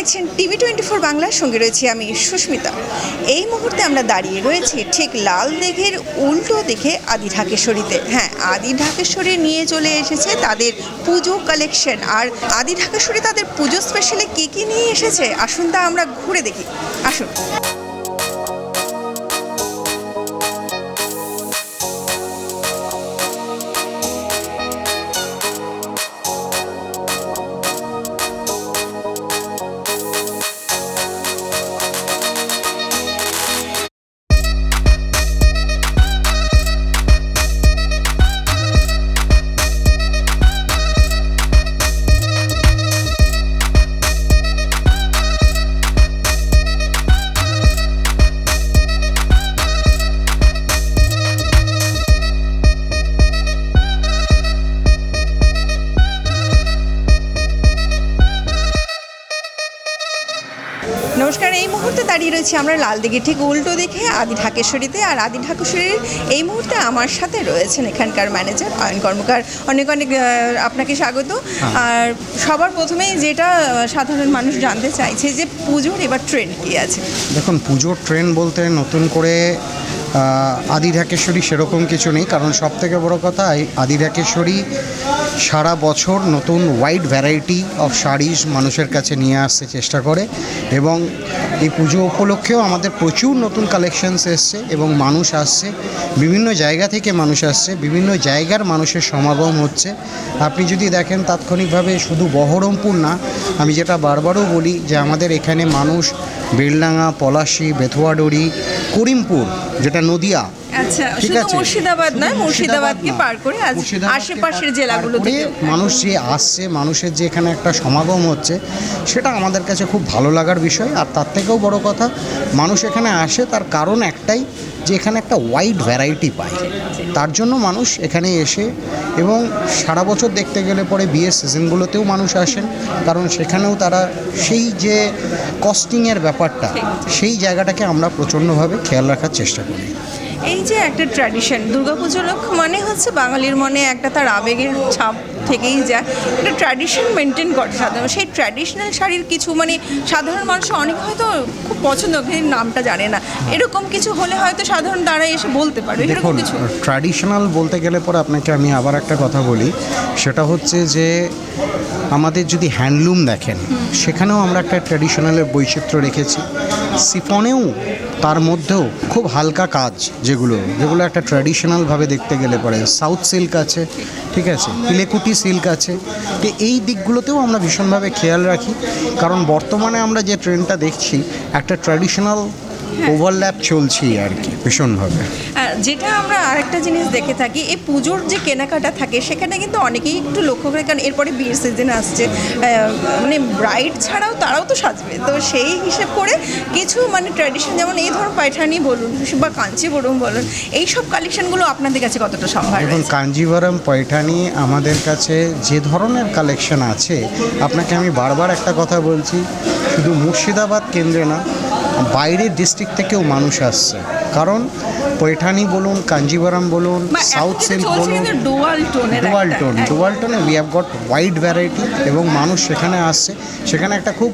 দেখছেন TV twenty four বাংলার সঙ্গে রয়েছি আমি সুস্মিতা। এই মুহূর্তে আমরা দাঁড়িয়ে রয়েছি ঠিক লাল দেঘের উল্টো দেখে আদি ঢাকেশ্বরীতে। হ্যাঁ আদি ঢাকেশ্বরী নিয়ে চলে এসেছে তাদের পুজো কালেকশন। আর আদি ঢাকেশ্বরী তাদের পুজো স্পেশালে কী কী নিয়ে এসেছে? আসুন তা আমরা ঘুরে দেখি। আসুন। মুহূর্তে দাঁড়িয়ে রয়েছি আমরা লালদিঘি। ঠিক উল্টো দিকে আদি ঢাকেশ্বরীতে। আর আদি ঢাকেশ্বরীর এই মুহূর্তে আমার সাথে রয়েছেন এখানকার ম্যানেজার অয়ন কর্মকার অনেক অনেক আপনাকে স্বাগত। আর সবার প্রথমেই যেটা সাধারণ মানুষ জানতে চাইছে যে পুজোর এবার ট্রেন্ড কী আছে? দেখুন পুজোর ট্রেন্ড বলতে নতুন করে আদি ঢাকেশ্বরী সেরকম কিছু নেই। কারণ সব থেকে বড় কথা আদি ঢাকেশ্বরী সারা বছর নতুন ওয়াইড ভ্যারাইটি অফ শাড়িজ মানুষের কাছে নিয়ে আসতে চেষ্টা করে এবং এই পুজো উপলক্ষেও আমাদের প্রচুর নতুন কালেকশনস এসছে এবং মানুষ আসছে। বিভিন্ন জায়গা থেকে মানুষ আসছে, বিভিন্ন জায়গার মানুষের সমাগম হচ্ছে। আপনি যদি দেখেন তাৎক্ষণিকভাবে শুধু বহরমপুর না, আমি যেটা বারবারও বলি যে আমাদের এখানে মানুষ বেলডাঙ্গা, পলাশি বেথুয়াডড়ি করিমপুর, যেটা নদিয়া আচ্ছা ঠিক শুধু আছে। মুর্শিদাবাদ নয় মুর্শিদাবাদকে। পার করে আজ আশেপাশের জেলাগুলো থেকে। মানুষ যে আসছে মানুষের যে এখানে একটা সমাগম হচ্ছে সেটা আমাদের কাছে খুব ভালো লাগার বিষয়। আর তার থেকেও বড় কথা মানুষ এখানে আসে তার কারণ একটাই যে এখানে একটা ওয়াইড ভ্যারাইটি পায়। তার জন্য মানুষ এখানে এসে এবং সারা বছর দেখতে গেলে পরে বিয়ের সিজনগুলোতেও মানুষ আসেন কারণ সেখানেও তারা সেই যে কস্টিংয়ের ব্যাপারটা সেই জায়গাটাকে আমরা প্রচণ্ডভাবে খেয়াল রাখার চেষ্টা করি। এই যে একটা ট্র্যাডিশন দুর্গাপুজো লোক মানে হচ্ছে বাঙালির মনে একটা তার আবেগের ছাপ থেকেই যায়। একটা ট্র্যাডিশন মেনটেন করে সাধারণ। সেই ট্র্যাডিশনাল শাড়ির কিছু মানে সাধারণ মানুষ অনেক হয়তো খুব পছন্দ করে নামটা জানে না। এরকম কিছু হলে হয়তো সাধারণ তারা এসে বলতে পারবে। এরকম কিছু? ট্র্যাডিশনাল বলতে গেলে পরে আপনাকে আমি আবার একটা কথা বলি। সেটা হচ্ছে যে আমাদের যদি হ্যান্ডলুম দেখেন সেখানেও আমরা একটা ট্র্যাডিশনালের বৈচিত্র্য রেখেছি। সিফনেও তার মধ্যেও খুব হালকা কাজ যেগুলো যেগুলো একটা ট্র্যাডিশনালভাবে দেখতে গেলে পরে। সাউথ সিল্ক আছে, ঠিক আছে? পিলেকুটি সিল্ক আছে। তো এই দিকগুলোতেও আমরা ভীষণভাবে খেয়াল রাখি। কারণ বর্তমানে আমরা যে ট্রেনটা দেখছি, একটা ট্র্যাডিশনাল ওভারল্যাপ চলছি আর কি ভীষণভাবে। যেটা আমরা আরেকটা জিনিস দেখে থাকি এই পুজোর যে কেনাকাটা থাকে সেখানে কিন্তু অনেকেই একটু লক্ষ্য করে কারণ এরপরে বিয়ের সিজন আসছে। মানে ব্রাইড ছাড়াও তারাও তো সাজবে। তো সেই হিসেব করে কিছু মানে ট্র্যাডিশন যেমন এই ধরুন পায়ঠানি বলুন বা কাঞ্চিপুরম বলুন এই সব কালেকশনগুলো আপনাদের কাছে কতটা সম্ভব এখন কাঞ্জিভারম পয়ঠানি আমাদের কাছে যে ধরনের কালেকশন আছে আপনাকে আমি বারবার একটা কথা বলছি শুধু মুর্শিদাবাদ কেন্দ্রে না বাইরের ডিস্ট্রিক্ট থেকেও মানুষ আসছে। কারণ পয়ঠানি বলুন কাঞ্জিভারম বলুন সাউথ সিল্ক বলুন dual tone dual টোনে we have got wide variety এবং মানুষ সেখানে আসছে। সেখানে একটা খুব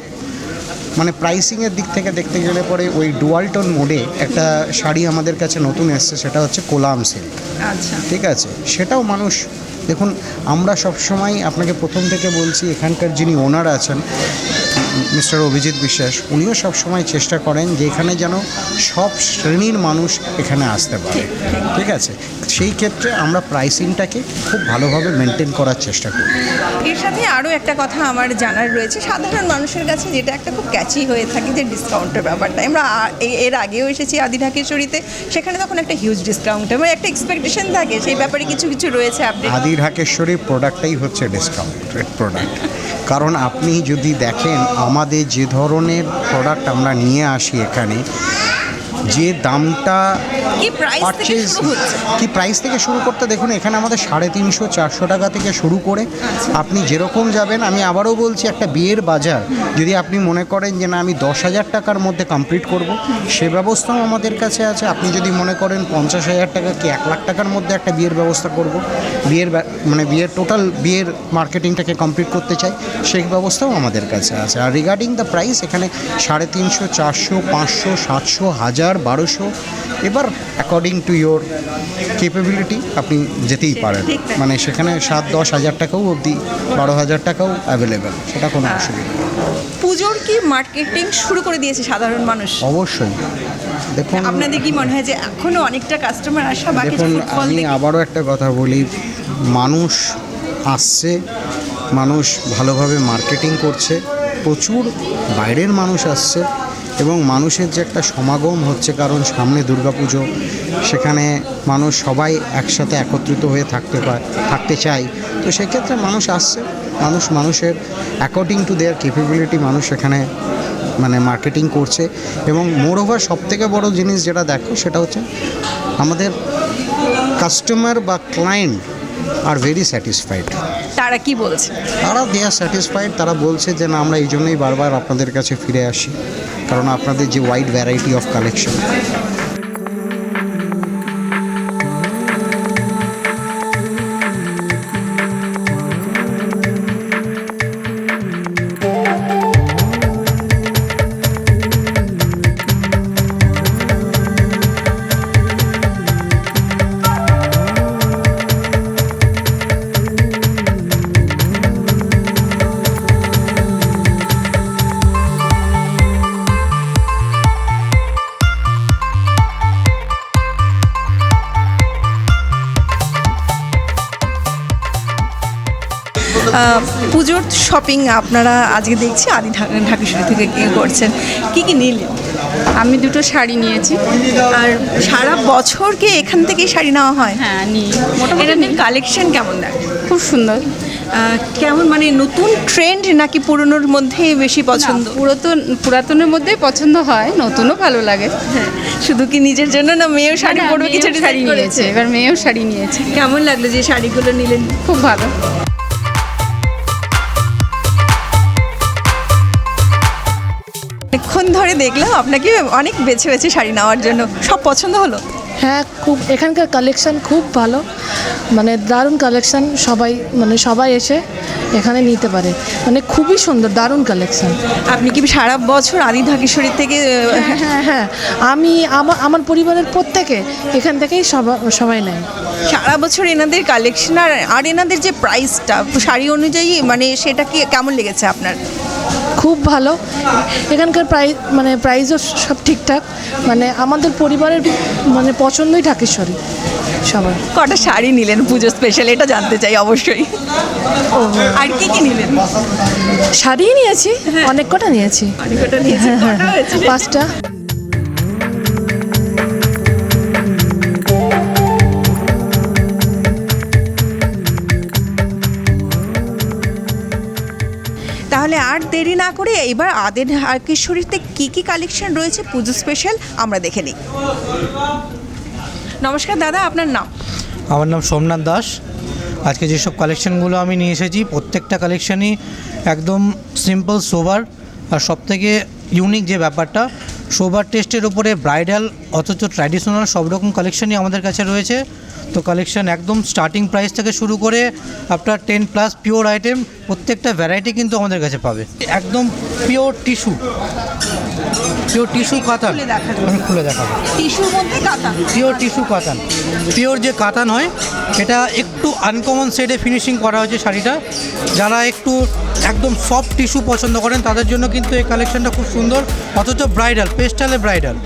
মানে প্রাইসিংয়ের দিক থেকে দেখতে গেলে পরে ওই ডুয়াল টোন মোডে একটা শাড়ি আমাদের কাছে নতুন এসছে সেটা হচ্ছে কোলাম সিল্ক আচ্ছা। ঠিক আছে? সেটাও মানুষ দেখুন আমরা সবসময় আপনাকে প্রথম থেকে বলছি এখানকার যিনি ওনার আছেন মিস্টার অভিজিৎ বিশ্বাস উনিও সবসময় চেষ্টা করেন যে এখানে যেন সব শ্রেণির মানুষ এখানে আসতে পারে। ঠিক আছে? সেই ক্ষেত্রে আমরা প্রাইসিংটাকে খুব ভালোভাবে মেনটেন করার চেষ্টা করি। এর সাথে আরও একটা কথা আমার জানার রয়েছে। সাধারণ মানুষের কাছে যেটা একটা খুব ক্যাচি হয়ে থাকে যে ডিসকাউন্টের ব্যাপারটা। আমরা এর আগেও এসেছি আদি ঢাকেশ্বরীতে সেখানে তখন একটা হিউজ ডিসকাউন্ট মানে একটা এক্সপেকটেশন থাকে। সেই ব্যাপারে কিছু কিছু রয়েছে আপনি আদি ঢাকেশ্বরীর প্রোডাক্টটাই হচ্ছে ডিসকাউন্টেড প্রোডাক্ট কারণ আপনি যদি দেখেন আমাদের যে ধরনের প্রোডাক্ট আমরা নিয়ে আসি এখানে যে দামটা কি প্রাইস থেকে পারচেজ কি প্রাইস থেকে শুরু করতে দেখুন এখানে আমাদের সাড়ে তিনশো চারশো টাকা থেকে শুরু করে আপনি যেরকম যাবেন আমি আবারও বলছি একটা বিয়ের বাজার যদি আপনি মনে করেন যে না আমি দশ হাজার টাকার মধ্যে কমপ্লিট করব সে ব্যবস্থাও আমাদের কাছে আছে। আপনি যদি মনে করেন পঞ্চাশ হাজার টাকা কি এক লাখ টাকার মধ্যে একটা বিয়ের ব্যবস্থা করব বিয়ের মানে বিয়ের টোটাল বিয়ের মার্কেটিংটাকে কমপ্লিট করতে চাই সেই ব্যবস্থাও আমাদের কাছে আছে। আর রিগার্ডিং দ্য প্রাইস এখানে সাড়ে তিনশো চারশো পাঁচশো সাতশো হাজার বারোশো। এবার অ্যাকর্ডিং টু ইয়োর কেপেবিলিটি আপনি যেতেই পারেন। মানে সেখানে সাত দশ হাজার টাকাও অবধি বারো হাজার টাকাও অ্যাভেলেবেল সেটা কোনো অসুবিধা নেই। পুজোর কি মার্কেটিং শুরু করে দিয়েছে সাধারণ মানুষ? অবশ্যই। দেখুন আপনাদের কি মনে হয় যে এখনও অনেকটা কাস্টমার আসা বাকি দেখুন আমি আবারও একটা কথা বলি মানুষ আসছে মানুষ ভালোভাবে মার্কেটিং করছে প্রচুর বাইরের মানুষ আসছে এবং মানুষের যে একটা সমাগম হচ্ছে কারণ সামনে দুর্গাপুজো, সেখানে মানুষ সবাই একসাথে একত্রিত হয়ে থাকতে পায়, থাকতে চায়। তো সেক্ষেত্রে মানুষ আসছে, মানুষ মানুষের অ্যাকর্ডিং টু দেয়ার কেপেবিলিটি মানুষ এখানে মানে মার্কেটিং করছে এবং মোর ওভার সব থেকে বড় জিনিস যেটা দেখো সেটা হচ্ছে আমাদের কাস্টমার বা ক্লায়েন্ট আর ভেরি স্যাটিসফাইড তারা কি বলছে? তারা দে আর স্যাটিসফাইড তারা বলছে যে না আমরা এই জন্যই বারবার আপনাদের কাছে ফিরে আসি। কারণ আপনাদের যে ওয়াইড ভ্যারাইটি অফ কালেকশন পুজোর শপিং আপনারা আজকে দেখছি আদি ঢাকা ঢাকেশ্বরী থেকে কি করছেন? কি কি নিলেন আমি দুটো শাড়ি নিয়েছি। আর সারা বছর কি এখান থেকেই শাড়ি নেওয়া হয়? হ্যাঁ নিই। মোটামুটি কালেকশন কেমন দেয়? খুব সুন্দর। কেমন মানে নতুন ট্রেন্ড নাকি পুরনোর মধ্যে বেশি পছন্দ? পুরাতন পুরাতনের মধ্যেই পছন্দ হয় নতুনও ভালো লাগে। হ্যাঁ, শুধু কি নিজের জন্য না মেয়েও শাড়ি পরবে কিছু শাড়ি নিয়েছে। এবার মেয়েও শাড়ি নিয়েছে। কেমন লাগল যে শাড়িগুলো নিলেন? খুব ভালো। ধরে দেখলাম আপনাকে অনেক বেছে বেছে শাড়ি নেওয়ার জন্য। সব পছন্দ হলো? হ্যাঁ খুব এখানকার কালেকশন খুব ভালো। মানে দারুণ কালেকশন সবাই মানে সবাই এসে এখানে নিতে পারে। মানে খুবই সুন্দর দারুণ কালেকশন আপনি কি সারা বছর আদি ঢাকেশ্বরী থেকে হ্যাঁ হ্যাঁ আমি আমার আমার পরিবারের প্রত্যেকে এখান থেকেই সবা- সবাই নেয়। সারা বছর এনাদের কালেকশন আর আর এনাদের যে প্রাইসটা শাড়ি অনুযায়ী মানে সেটা কি কেমন লেগেছে আপনার? খুব ভালো। এখানকার প্রাইস মানে প্রাইসও সব ঠিকঠাক। মানে আমাদের পরিবারের মানে পছন্দই ঢাকেশ্বরী সবার কটা শাড়ি নিলেন পুজো স্পেশাল এটা জানতে চাই অবশ্যই। আর কি কি নিলেন? শাড়িই নিয়েছি অনেক কটা নিয়েছি। অনেক কটা নিয়েছেন হ্যাঁ কটা পাঁচটা। তাহলে আর দেরি না করে এবার আদের ঢাকেশ্বরীতে কি কি কালেকশন রয়েছে পুজো স্পেশাল আমরা দেখে নিই। নমস্কার দাদা, আপনার নাম? আমার নাম সোমনাথ দাস। আজকে যেসব কালেকশানগুলো আমি নিয়ে এসেছি, প্রত্যেকটা কালেকশনই একদম সিম্পল সোবার আর সবথেকে ইউনিক যে ব্যাপারটা সোবার টেস্টের উপরে ব্রাইডাল অথচ ট্র্যাডিশনাল সব রকম কালেকশনই আমাদের কাছে রয়েছে। তো কালেকশন একদম স্টার্টিং প্রাইস থেকে শুরু করে আপনার টেন প্লাস পিওর আইটেম প্রত্যেকটা ভ্যারাইটি কিন্তু আমাদের কাছে পাবে। একদম পিওর টিস্যু পিওর টিস্যু কাতান। আমি খুলে দেখাবো। টিস্যুর মধ্যে কাতা পিওর টিস্যু কাতান। পিওর যে কাতান হয় এটা একটু আনকমন শেডে ফিনিশিং করা হয়েছে শাড়িটা। যারা একটু একদম সফট টিস্যু পছন্দ করেন তাদের জন্য কিন্তু এই কালেকশনটা খুব সুন্দর। অথচ ব্রাইডাল পেস্টালে ব্রাইডাল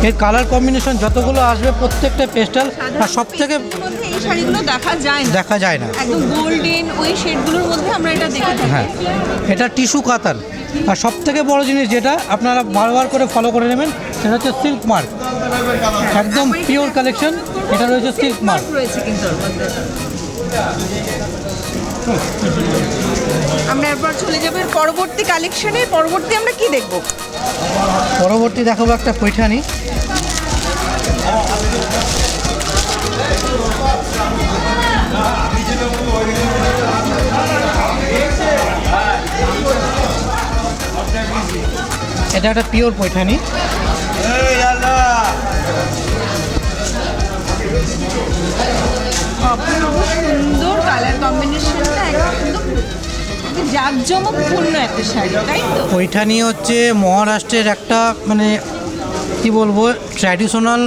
এর কালার কম্বিনেশন যতগুলো আসবে প্রত্যেকটা পেস্টাল আর সব থেকে এই শাড়িগুলো দেখা যায় না। দেখা যায় না। একদম গোল্ডেন ওই শেডগুলোর মধ্যে আমরা এটা দেখে থাকি। হ্যাঁ এটা টিস্যু কাতান আর সব থেকে বড় জিনিস যেটা আপনারা বারবার করে ফলো করে নেবেন সেটা হচ্ছে সিল্ক মার্ক একদম পিওর কালেকশন এটা রয়েছে সিল্ক মার্ক রয়েছে কিন্তু আমরা এরপর চলে যাব পরবর্তী কালেকশনে পরবর্তী আমরা কি দেখব? পরবর্তী দেখাবো একটা পৈঠানি। এটা একটা পিওর পৈঠানি। সুন্দর কালার কম্বিনেশন। জাঁকজমকপূর্ণ একটা শাড়ি তাই তো? পৈঠানি হচ্ছে মহারাষ্ট্রের একটা মানে কি বলব ট্র্যাডিশনাল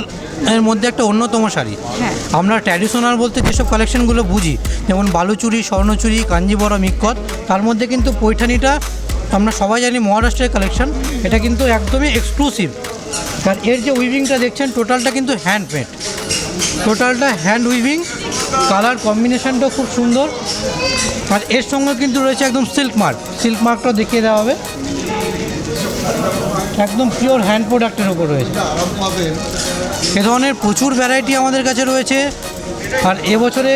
এর মধ্যে একটা অন্যতম শাড়ি। হ্যাঁ। আমরা ট্র্যাডিশনাল বলতে যেসব কালেকশনগুলো বুঝি যেমন বালুচুরি স্বর্ণচুরি কাঞ্জিবরম ইক্কত তার মধ্যে কিন্তু পৈঠানিটা আমরা সবাই জানি মহারাষ্ট্রের কালেকশন এটা কিন্তু একদমই এক্সক্লুসিভ আর এর যে উইভিংটা দেখছেন টোটালটা কিন্তু হ্যান্ডমেড টোটালটা হ্যান্ড উইভিং কালার কম্বিনেশনটাও খুব সুন্দর। আর এর সঙ্গে কিন্তু রয়েছে একদম সিল্ক মার্ক সিল্ক মার্কটাও দেখিয়ে দেওয়া হবে। একদম পিওর হ্যান্ড প্রোডাক্টের উপর রয়েছে। এ ধরনের প্রচুর ভ্যারাইটি আমাদের কাছে রয়েছে। আর এবছরে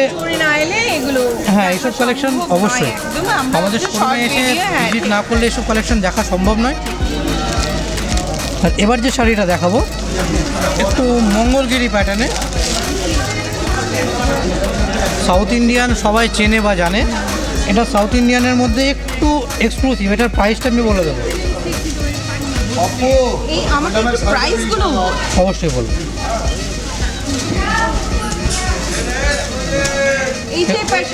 হ্যাঁ এইসব কালেকশন অবশ্যই। আমাদের শোরুমে এসে ভিজিট না করলে এসব কালেকশন দেখা সম্ভব নয়। আর এবার যে শাড়িটা দেখাবো একটু মঙ্গলগিরি প্যাটার্নে সাউথ ইন্ডিয়ান সবাই চেনে বা জানে। এটা সাউথ ইন্ডিয়ানের মধ্যে একটু এক্সক্লুসিভ এটার প্রাইসটা আমি বলে দেবো। অবশ্যই বলব। Price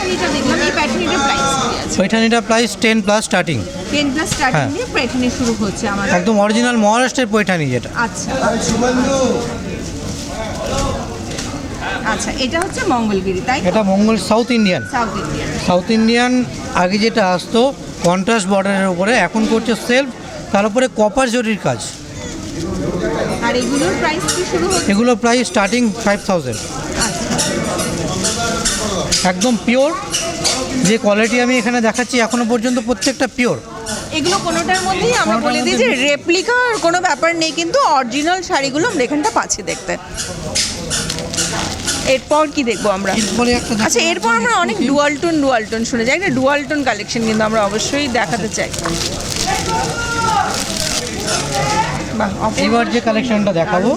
পৈঠানিটা price ten plus starting ten plus starting. দিয়ে প্যাটার্নি শুরু হচ্ছে আমার একদম অরিজিনাল মহারাষ্ট্রের পৈঠানি যেটা। আচ্ছা। আচ্ছা এটা হচ্ছে মঙ্গলগিরি তাই এটা মঙ্গল south Indian. South Indian. South Indian আগে যেটা আসতো কন্ট্রাস্ট বর্ডারের উপরে এখন করছে সেলফ তার উপরে কপার জরির কাজ। আর এগুলোর প্রাইস কি শুরু এগুলো প্রাইস স্টার্টিং ফাইভ থাউজেন্ড একদম পিওর যে কোয়ালিটি আমি এখানে দেখাচ্ছি এখনও পর্যন্ত প্রত্যেকটা পিওর এগুলো কোনোটার মধ্যেই আমরা বলে দিই যে রেপ্লিকার কোনো ব্যাপার নেই কিন্তু অরিজিনাল শাড়িগুলো আমরা এখানটা পাচ্ছি দেখতে। এরপর কি দেখব আমরা? আচ্ছা এরপর আমরা অনেক ডুয়ালটন ডুয়ালটন শুনে যাই। একটা ডুয়ালটন কালেকশন কিন্তু আমরা অবশ্যই দেখাতে চাই। এবার যে কালেকশনটা দেখাবো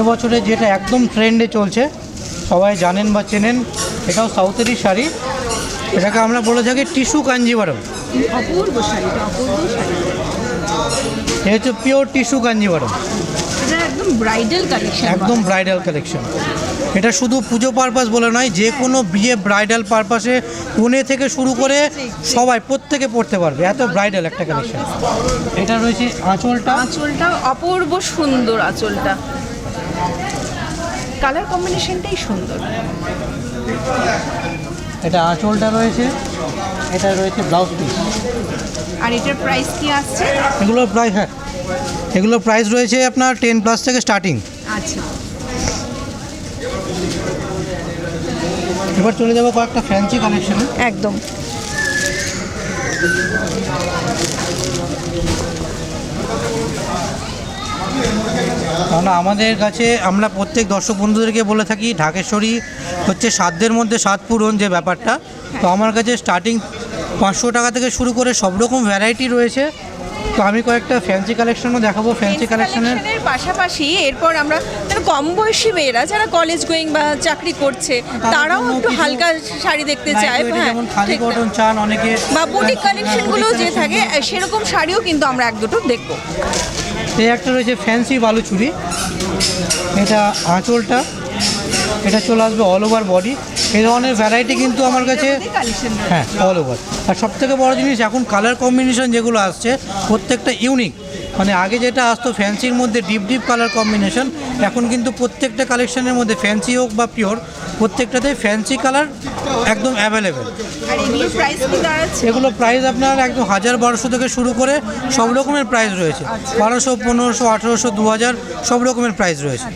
এবছরে যেটা একদম ট্রেন্ডে চলছে সবাই জানেন বা চেনেন এটাও সাউথেরই শাড়ি। এটাকে আমরা বলে থাকি টিস্যু কাঞ্জিভারম অপূর্ব শাড়িটা অপূর্ব শাড়ি। এ হচ্ছে পিওর টিস্যু কাঞ্জিভারম এটা একদম ব্রাইডাল কালেকশন একদম ব্রাইডাল কালেকশন এটা শুধু পুজো পারপাস বলে নয় যে কোনো বিয়ে ব্রাইডাল পারপাসে কোণে থেকে শুরু করে সবাই প্রত্যেকে পড়তে পারবে। এত ব্রাইডাল একটা কালেকশন এটা রয়েছে আঁচলটা। আঁচলটা অপূর্ব সুন্দর আঁচলটা। কালার কম্বিনেশনটাই সুন্দর। এটা আঁচলটা রয়েছে। এটা রয়েছে ব্লাউজ পিস আর এটার প্রাইস কি আসছে এগুলোর প্রাইস হ্যাঁ। এগুলোর প্রাইস রয়েছে আপনার টেন প্লাস থেকে স্টার্টিং আচ্ছা। এবার চলে যাব কয়েকটা ফ্যান্সি কালেকশনে একদম। কারণ আমাদের কাছে আমরা প্রত্যেক দর্শক বন্ধুদেরকে বলে থাকি ঢাকেশ্বরী হচ্ছে সাধ্যের মধ্যে সাত পূরণ যে ব্যাপারটা। তো আমার কাছে স্টার্টিং পাঁচশো টাকা থেকে শুরু করে সব রকম ভ্যারাইটি রয়েছে। তো আমি কয়েকটা ফ্যান্সি কালেকশনও দেখাবো। ফ্যান্সি কালেকশনের পাশাপাশি এরপর আমরা কম বয়সী মেয়েরা যারা কলেজ গোয়িং বা চাকরি করছে তারাও একটু হালকা শাড়ি দেখতে চায় হ্যাঁ বা বুটিক কালেকশনগুলো যে থাকে সেরকম শাড়িও কিন্তু আমরা এক দুটো দেখব। এই একটা রয়েছে ফ্যান্সি বালুচুরি এটা আঁচলটা। এটা চলে আসবে অল ওভার বডি এই ধরনের ভ্যারাইটি কিন্তু আমার কাছে হ্যাঁ অল ওভার আর সব থেকে বড় জিনিস এখন কালার কম্বিনেশন যেগুলো আসছে প্রত্যেকটা ইউনিক মানে আগে যেটা আসতো ফ্যান্সির মধ্যে ডিপ ডিপ কালার কম্বিনেশন এখন কিন্তু প্রত্যেকটা কালেকশনের মধ্যে ফ্যান্সি হোক বা পিওর প্রত্যেকটাতে ফ্যান্সি কালার একদম অ্যাভেলেবেল আর এগুলোর প্রাইস এগুলো প্রাইস আপনার একদম হাজার বারোশো থেকে শুরু করে সব রকমের প্রাইস রয়েছে। বারোশো পনেরোশো আঠেরোশো দু হাজার সব রকমের প্রাইস রয়েছে।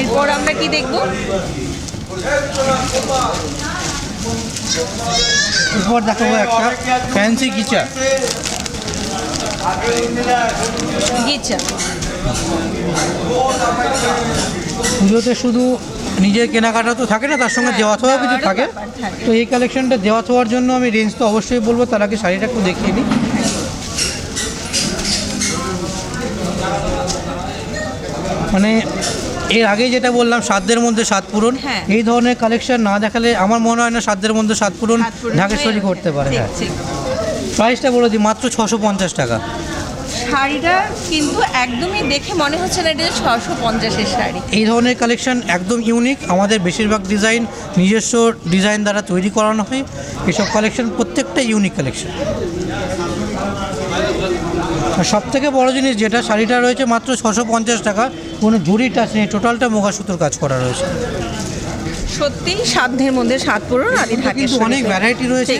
এরপর আমরা কি দেখব? এরপর দেখাবো একটা ফ্যান্সি গিচা। পুজোতে শুধু নিজের কেনাকাটা তো থাকে না তার সঙ্গে দেওয়া থাওয়া কিছু থাকে। তো এই কালেকশনটা দেওয়া থাওয়ার জন্য আমি রেঞ্জ তো অবশ্যই বলব তার আগে শাড়িটা একটু দেখিয়ে নিই মানে এর আগে যেটা বললাম সাধ্যের মধ্যে সাত পূরণ। হ্যাঁ। এই ধরনের কালেকশন না দেখালে আমার মনে হয় না সাধ্যের মধ্যে সাত পূরণ ঢাকেশ্বরী করতে পারে। হ্যাঁ। প্রাইসটা বলে দিই মাত্র ছশো পঞ্চাশ টাকা। শাড়িটা কিন্তু একদমই দেখে মনে হচ্ছে না এটা যে ছশো পঞ্চাশের শাড়ি। এই ধরনের কালেকশন একদম ইউনিক। আমাদের বেশিরভাগ ডিজাইন নিজস্ব ডিজাইন দ্বারা তৈরি করানো হয়। এসব কালেকশন প্রত্যেকটা ইউনিক কালেকশন। সব থেকে বড় জিনিস যেটা শাড়িটা রয়েছে মাত্র ছশো পঞ্চাশ টাকা। কোনো জুড়ি টাচ নেই টোটালটা মোগা সুতোর কাজ করা রয়েছে। সত্যি সাধ্যের মধ্যে সাত পূরণ আদি থাকে অনেক ভ্যারাইটি রয়েছে।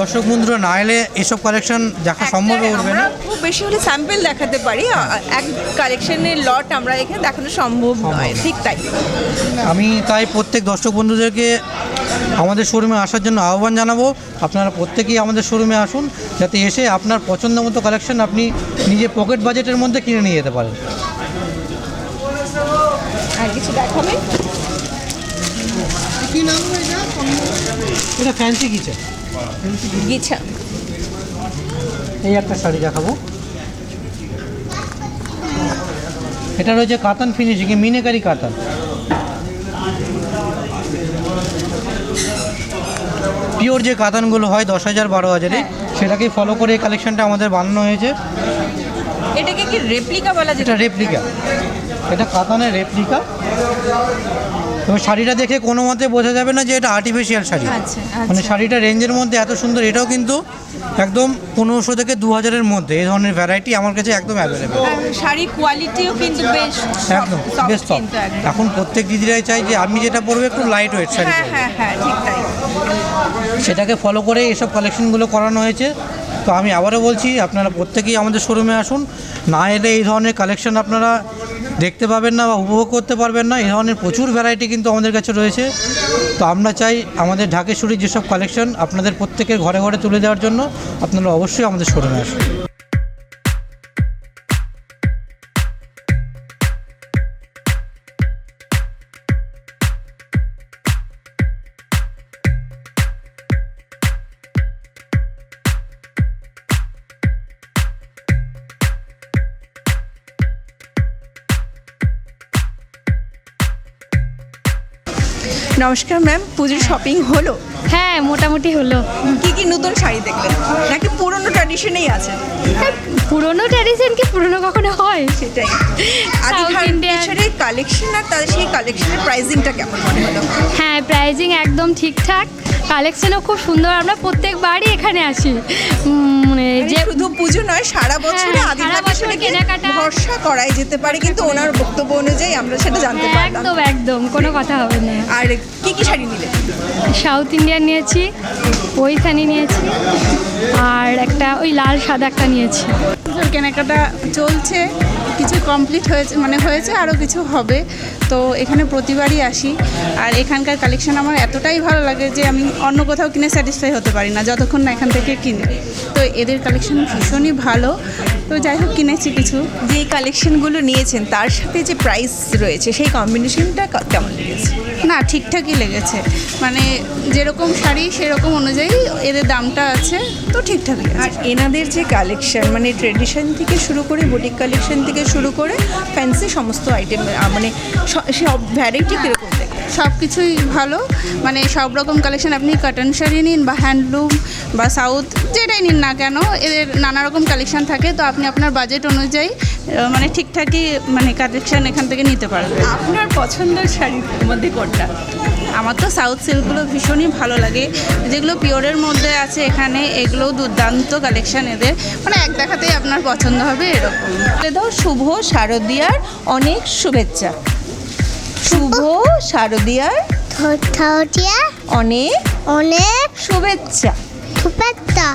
দর্শক বন্ধুরা না এলে এসব কালেকশন দেখা সম্ভব উঠবে না। খুব বেশি হলে স্যাম্পল দেখাতে পারি। এক কালেকশনের লট আমরা এখানে দেখানো সম্ভব নয়। ঠিক তাই। আমি তাই প্রত্যেক দর্শক বন্ধুদেরকে আমাদের শোরুমে আসার জন্য আহ্বান জানাব। আপনারা প্রত্যেকেই আমাদের শোরুমে আসুন যাতে এসে আপনার পছন্দ মতো কালেকশন আপনি নিজে পকেট বাজেটের মধ্যে কিনে নিয়ে যেতে পারেন। আর কিছু এটা? ফ্যান্সি কিচেন গিছা এই একটা শাড়ি দেখাবো। এটা রয়েছে কাতান ফিনিশিং মিনেকারি কাতান পিওর যে কাতানগুলো হয় দশ হাজার বারো হাজারে সেটাকেই ফলো করে এই কালেকশনটা আমাদের বানানো হয়েছে। এটাকে কি রেপ্লিকা বলা যেটা এটা রেপ্লিকা এটা কাতানের রেপ্লিকা এবং শাড়িটা দেখে কোনো মতে বোঝা যাবে না যে এটা আর্টিফিশিয়াল শাড়ি। আচ্ছা, মানে শাড়িটা রেঞ্জের মধ্যে এত সুন্দর এটাও কিন্তু একদম পনেরোশো থেকে দু হাজারের মধ্যে। এই ধরনের ভ্যারাইটি আমার কাছে একদম অ্যাভেলেবেল শাড়ির কোয়ালিটিও কিন্তু বেশ একদম বেশ সফট এখন প্রত্যেক দিদিরাই চাই যে আমি যেটা পরবো একটু লাইট ওয়েট শাড়ি হ্যাঁ হ্যাঁ হ্যাঁ ঠিক তাই। সেটাকে ফলো করে এসব কালেকশনগুলো করানো হয়েছে। তো আমি আবারও বলছি আপনারা প্রত্যেকেই আমাদের শোরুমে আসুন। না এলে এই ধরনের কালেকশন আপনারা দেখতে পাবেন না বা উপভোগ করতে পারবেন না এই ধরনের প্রচুর ভ্যারাইটি কিন্তু আমাদের কাছে রয়েছে। তো আমরা চাই আমাদের ঢাকেশ্বরীর যেসব কালেকশন আপনাদের প্রত্যেকের ঘরে ঘরে তুলে দেওয়ার জন্য আপনারা অবশ্যই আমাদের শোরুমে আসুন। নমস্কার ম্যাম পুজোর শপিং হলো? হ্যাঁ মোটামুটি হলো। কি কি নতুন শাড়ি দেখলেন? নাকি পুরনো ট্র্যাডিশনেই আছে? পুরনো ট্র্যাডিশন কি পুরনো কখনো হয়? সেটাই। পিছনের কালেকশন আর তাদের সেই কালেকশনের প্রাইসিংটা কেমন মনে হলো? হ্যাঁ প্রাইজিং একদম ঠিকঠাক। কালেকশনও খুব সুন্দর। আমরা প্রত্যেকবারই এখানে আসি। উম, মানে যে শুধু পুজো নয় সারা বছরে হ্যাঁ, আদিহার সারা বছর কেনাকাটা- ভরসা করাই যেতে পারে। কিন্তু ওনার বক্তব্য অনুযায়ী আমরা সেটা জানতে হ্যাঁ, পারলাম। একদম একদম। কোনো কথা হবে না। আর কি কি শাড়ি নিলেন সাউথ ইন্ডিয়ান নিয়েছি পৈথানি নিয়েছি আর একটা ওই লাল সাদা একটা নিয়েছি। পুজোর কেনাকাটা চলছে কিছু কমপ্লিট হয়েছে মানে হয়েছে আরও কিছু হবে। তো এখানে প্রতিবারই আসি। আর এখানকার কালেকশন আমার এতটাই ভালো লাগে যে আমি অন্য কোথাও কিনে স্যাটিসফাই হতে পারি না যতক্ষণ না এখান থেকে কিনি। তো এদের কালেকশন ভীষণই ভালো। তো যাই হোক কিনেছি কিছু। যে কালেকশনগুলো নিয়েছেন তার সাথে যে প্রাইস রয়েছে সেই কম্বিনেশনটা কেমন লেগেছে? না ঠিকঠাকই লেগেছে। মানে যেরকম শাড়ি সেরকম অনুযায়ী এদের দামটা আছে তো ঠিকঠাকই আর এনাদের যে কালেকশন মানে ট্রেডিশন থেকে শুরু করে বুটিক কালেকশন থেকে শুরু করে ফ্যান্সি সমস্ত আইটেম মানে সব ভ্যারাইটি কীরকম সব কিছুই ভালো। মানে সব রকম কালেকশন আপনি কটন শাড়ি নিন বা হ্যান্ডলুম বা সাউথ যেটাই নিন না কেন এদের নানা রকম কালেকশন থাকে তো আপনি আপনার বাজেট অনুযায়ী মানে ঠিকঠাকই মানে কালেকশন এখান থেকে নিতে পারবেন। আপনার পছন্দের শাড়ির মধ্যে কোনটা? আমার তো সাউথ সিল্কগুলো ভীষণই ভালো লাগে। যেগুলো পিওরের মধ্যে আছে এখানে এগুলো দুর্দান্ত কালেকশান এদের। মানে এক দেখাতেই আপনার পছন্দ হবে এরকম। দাও শুভ শারদিয়ার অনেক শুভেচ্ছা। শুভ শারদিয়ার অনেক অনেক শুভেচ্ছা। শুভেচ্ছা।